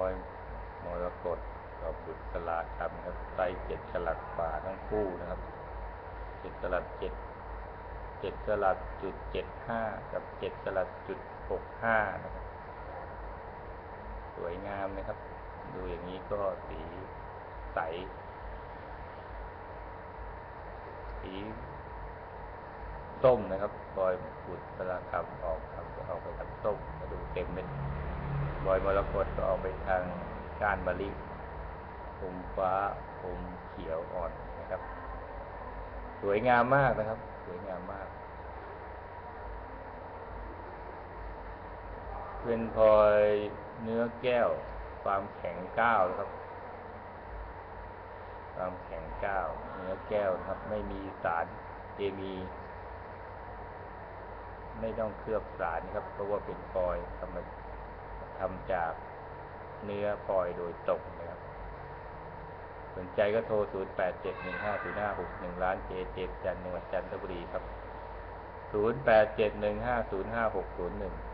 อยมรกตกับบุตรลาคำครับไซส์เจ็ดกลัดฝาทั้งคู่นะครับเจ็ดกลัดเจ็ดเจ็ดกลัดจุดเจ็ดห้ากับเจ็ดกลัดจุดหกห้านะครับ สวยงามนะครับ ดูอย่างนี้ก็สีใส สีส้มนะครับบอยบุตรลาคำออกครับออกไปทางส้มมาดูเต็มเม็ด บอยมรกตก็ออกไปทางก้านมะลิผมฟ้าผมเขียวอ่อนนะครับ สวยงามมากนะครับ สวยงามมาก เป็นพลอยเนื้อแก้ว ความแข็งก้าวนะครับ ความแข็งก้าวเนื้อแก้วนะครับ ไม่มีสารเคมี ไม่ต้องเคลือบสารนะครับ เพราะว่าเป็นพลอยทำ ทำจากเนื้อพลอยโดยตรงนะครับ สนใจก็โทร 0 8 7 1 5 0 5 6 1ล้านเจเจจันทร์จังหวัดจันทบุรีครับ 0 8 7 1 5 0 5 6 0 1